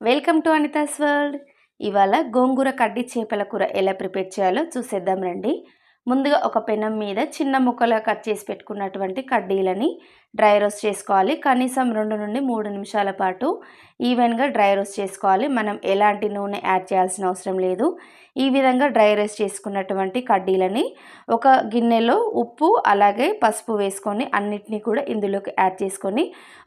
Welcome to Anita's world ఇవాళ గోంగూర కడ్డీ చేపల కూర ఎలా ప్రిపేర్ చేయాలో చూసేద్దాం రండి. ముందుగా ఒక పెనం మీద చిన్న ముక్కలుగా కట్ చేసి పెట్టుకున్నటువంటి కడ్డీలని డ్రై రోస్ట్ చేసుకోవాలి. కనీసం రెండు నుండి మూడు నిమిషాల పాటు ఈవెన్గా డ్రై రోస్ట్ చేసుకోవాలి. మనం ఎలాంటి నూనె యాడ్ చేయాల్సిన అవసరం లేదు. ఈ విధంగా డ్రై రోస్ట్ చేసుకున్నటువంటి కడ్డీలని ఒక గిన్నెలో ఉప్పు అలాగే పసుపు వేసుకొని అన్నిటినీ కూడా ఇందులోకి యాడ్ చేసుకొని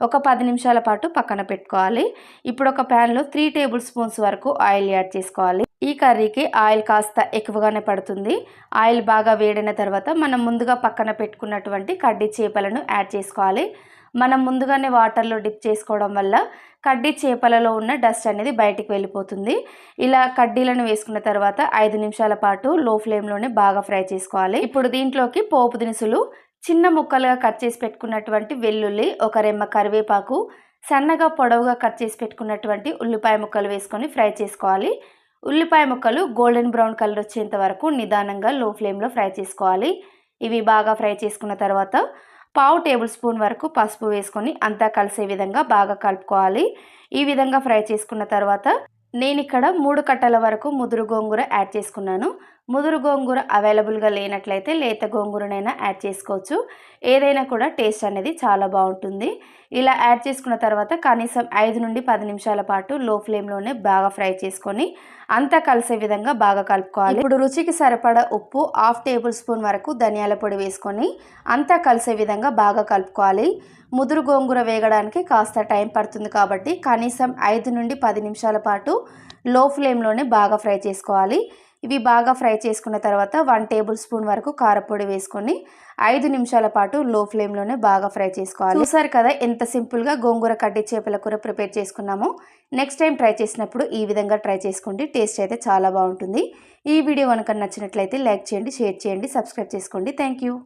ఒక పది నిమిషాల పాటు పక్కన పెట్టుకోవాలి. ఇప్పుడు ఒక ప్యాన్లో త్రీ టేబుల్ స్పూన్స్ వరకు ఆయిల్ యాడ్ చేసుకోవాలి. ఈ కర్రీకి ఆయిల్ కాస్త ఎక్కువగానే పడుతుంది. ఆయిల్ బాగా వేడిన తర్వాత మనం ముందుగా పక్కన పెట్టుకున్నటువంటి కడ్డీ చేపలను యాడ్ చేసుకోవాలి. మనం ముందుగానే వాటర్లో డిప్ చేసుకోవడం వల్ల కడ్డీ చేపలలో ఉన్న డస్ట్ అనేది బయటికి వెళ్ళిపోతుంది. ఇలా కడ్డీలను వేసుకున్న తర్వాత ఐదు నిమిషాల పాటు లో ఫ్లేమ్లోనే బాగా ఫ్రై చేసుకోవాలి. ఇప్పుడు దీంట్లోకి పోపు దినుసులు చిన్న ముక్కలుగా కట్ చేసి పెట్టుకున్నటువంటి వెల్లుల్లి ఒక రెమ్మ కరివేపాకు సన్నగా పొడవుగా కట్ చేసి పెట్టుకున్నటువంటి ఉల్లిపాయ ముక్కలు వేసుకొని ఫ్రై చేసుకోవాలి. ఉల్లిపాయ ముక్కలు గోల్డెన్ బ్రౌన్ కలర్ వచ్చేంత వరకు నిదానంగా లో ఫ్లేమ్లో ఫ్రై చేసుకోవాలి. ఇవి బాగా ఫ్రై చేసుకున్న తర్వాత పావు టేబుల్ స్పూన్ వరకు పసుపు వేసుకొని అంతా కలిసే విధంగా బాగా కలుపుకోవాలి. ఈ విధంగా ఫ్రై చేసుకున్న తర్వాత నేను ఇక్కడ మూడు కట్టల వరకు ముదురు గోంగూర యాడ్ చేసుకున్నాను. ముదురు గోంగూర అవైలబుల్గా లేనట్లయితే లేత గోంగూరనైనా యాడ్ చేసుకోవచ్చు. ఏదైనా కూడా టేస్ట్ అనేది చాలా బాగుంటుంది. ఇలా యాడ్ చేసుకున్న తర్వాత కనీసం ఐదు నుండి పది నిమిషాల పాటు లో ఫ్లేమ్లోనే బాగా ఫ్రై చేసుకొని అంతా కలిసే విధంగా బాగా కలుపుకోవాలి. ఇప్పుడు రుచికి సరిపడా ఉప్పు హాఫ్ టేబుల్ స్పూన్ వరకు ధనియాల పొడి వేసుకొని అంతా కలిసే విధంగా బాగా కలుపుకోవాలి. ముదురు గోంగూర వేగడానికి కాస్త టైం పడుతుంది కాబట్టి కనీసం ఐదు నుండి పది నిమిషాల పాటు లో ఫ్లేమ్లోనే బాగా ఫ్రై చేసుకోవాలి. ఇవి బాగా ఫ్రై చేసుకున్న తర్వాత వన్ టేబుల్ స్పూన్ వరకు కారపొడి వేసుకొని ఐదు నిమిషాల పాటు లో ఫ్లేమ్లోనే బాగా ఫ్రై చేసుకోవాలి. చూసారు కదా ఎంత సింపుల్గా గోంగూర కడ్డీ చేపల కూర ప్రిపేర్ చేసుకున్నామో. నెక్స్ట్ టైం ట్రై చేసినప్పుడు ఈ విధంగా ట్రై చేసుకోండి. టేస్ట్ అయితే చాలా బాగుంటుంది. ఈ వీడియో కనుక నచ్చినట్లయితే లైక్ చేయండి షేర్ చేయండి సబ్స్క్రైబ్ చేసుకోండి. థ్యాంక్